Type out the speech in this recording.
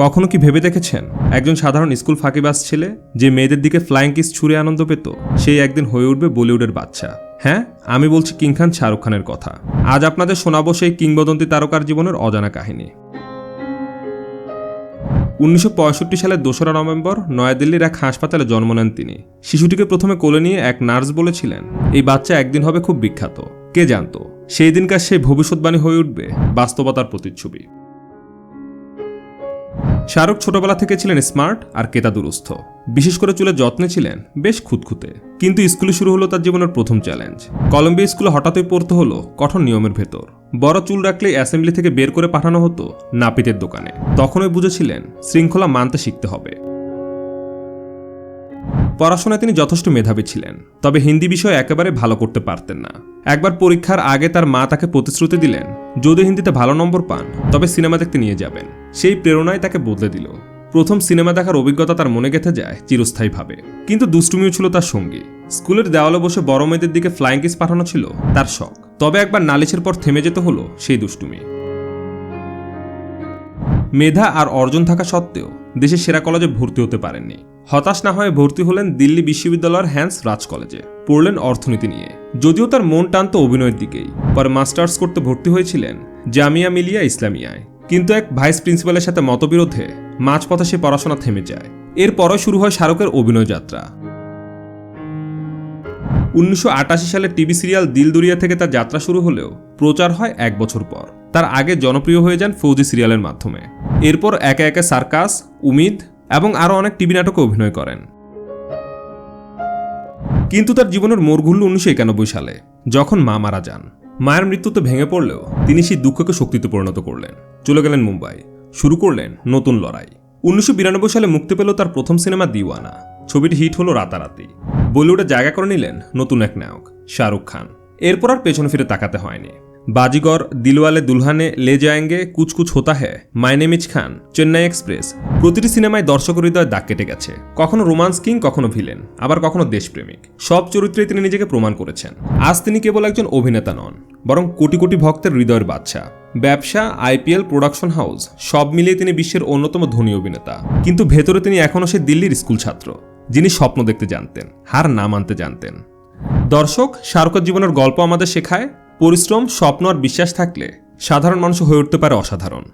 কখনো কি ভেবে দেখেছেন? একজন সাধারণ স্কুল ফাঁকিবাজ ছেলে যে মেয়েদের দিকে ফ্লাইং কিস ছুঁড়ে আনন্দ পেত, সেই একদিন হয়ে উঠবে বলিউডের বাচ্চা। হ্যাঁ? আমি বলছি কিং খান, শাহরুখ খানের কথা। আজ আপনাদের শোনাবো সেই কিংবদন্তি তারকার জীবনের অজানা কাহিনী। উনিশশো পঁয়ষট্টি সালের দোসরা নভেম্বর, নয়াদিল্লির এক হাসপাতালে জন্ম নেন তিনি। শিশুটিকে প্রথমে কোলে নিয়ে এক নার্স বলেছিলেন, এই বাচ্চা একদিন হবে খুব বিখ্যাত। কে জানতো? সেই দিনকার সেই ভবিষ্যৎবাণী হয়ে উঠবে বাস্তবতার প্রতিচ্ছবি। শাহরুখ ছোটবেলা থেকে ছিলেন স্মার্ট আর কেতা দুরস্থ। বিশেষ করে চুলের যত্নে ছিলেন বেশ খুঁতখুঁতে। কিন্তু স্কুলে শুরু হলো তার জীবনের প্রথম চ্যালেঞ্জ কলম্বিয়া স্কুলে হঠাৎই পড়তে হলো কঠোর নিয়মের ভেতর। বড় চুল রাখলে অ্যাসেম্বলি থেকে বের করে পাঠানো হতো নাপিতের দোকানে। তখনই বুঝেছিলেন শৃঙ্খলা মানতে শিখতে হবে। পড়াশোনায় তিনি যথেষ্ট মেধাবী ছিলেন, তবে হিন্দি বিষয় একেবারে ভালো করতে পারতেন না। একবার পরীক্ষার আগে তার মা তাকে প্রতিশ্রুতি দিলেন, যদি হিন্দিতে ভালো নম্বর পান, তবে সিনেমা দেখতে নিয়ে যাবেন। সেই প্রেরণায় তাকে বদলে দিল। প্রথম সিনেমা দেখার অভিজ্ঞতা তার মনে গেঁথে যায় চিরস্থায়ীভাবে। কিন্তু দুষ্টুমিও ছিল তার সঙ্গী। স্কুলের দেওয়ালে বসে বড় মেয়েদের দিকে ফ্লাইং কিস পাঠানো ছিল তার শখ। তবে একবার নালিশের পর থেমে যেতে হলো সেই দুষ্টুমি। মেধা আর অর্জন থাকা সত্ত্বেও দেশের সেরা কলেজে ভর্তি হতে পারেননি। হতাশ না হয়ে ভর্তি হলেন দিল্লি বিশ্ববিদ্যালয়ের হ্যান্স রাজ কলেজে। পড়লেন অর্থনীতি নিয়ে। যদিও তার মন টানত অভিনয়ের দিকেই, পরে মাস্টার্স করতে ভর্তি হয়েছিলেন জামিয়া মিলিয়া ইসলামিয়ায়। কিন্তু এক ভাইস প্রিন্সিপালের সাথে মতবিরোধে মাঝপথে সে পড়াশোনা থেমে যায়। এরপরও শুরু হয় শাহরুখের অভিনয় যাত্রা। উনিশশো আটাশি সালে টিভি সিরিয়াল দিল দুরিয়া থেকে তার যাত্রা শুরু হলেও প্রচার হয় এক বছর পর। তার আগে জনপ্রিয় হয়ে যান ফৌজি সিরিয়ালের মাধ্যমে। এরপর একে একে সার্কাস, উমিদ এবং আরও অনেক টিভি নাটকে অভিনয় করেন। কিন্তু তার জীবনের মোড় ঘুরল উনিশশো সালে, যখন মা মারা যান। মায়ের মৃত্যুতে ভেঙে পড়লেও তিনি সেই দুঃখকে শক্তিতে পরিণত করলেন। চলে গেলেন মুম্বাই। শুরু করলেন নতুন লড়াই। উনিশশো বিরানব্বই সালে মুক্তি পেল তার প্রথম সিনেমা দিওয়ানা। ছবিটি হিট হলো রাতারাতি। বলিউডে জায়গা করে নিলেন নতুন এক নায়ক, শাহরুখ খান। এরপর আর পেছনে ফিরে তাকাতে হয়নি। বাজিগর, দিলওয়ালে দুলহানে লে যায়েঙ্গে কুচ কুচ হোতা হ্যায় মাইনেমিজ খান, চেন্নাই এক্সপ্রেস। প্রতিটি সিনেমায় দর্শকের হৃদয় দাগ কেটে গেছে। কখনো রোমান্স কিং, কখনো ভিলেন, আবার কখনো দেশপ্রেমিক। সব চরিত্রে তিনি নিজেকে প্রমাণ করেছেন। আজ তিনি কেবল একজন অভিনেতা নন, বরং কোটি কোটি ভক্তের হৃদয়ের বাদশা। ব্যবসা, আইপিএল, প্রোডাকশন হাউস, সব মিলিয়ে তিনি বিশ্বের অন্যতম ধনী অভিনেতা। কিন্তু ভেতরে তিনি এখনও সে দিল্লির স্কুল ছাত্র, যিনি স্বপ্ন দেখতে জানতেন, হার না মানতে জানতেন। দর্শক শাহরুখের জীবনের গল্প আমাদের শেখায় পরিশ্রম স্বপ্ন আর বিশ্বাস থাকলে সাধারণ মানুষ হয়ে উঠতে পারে অসাধারণ।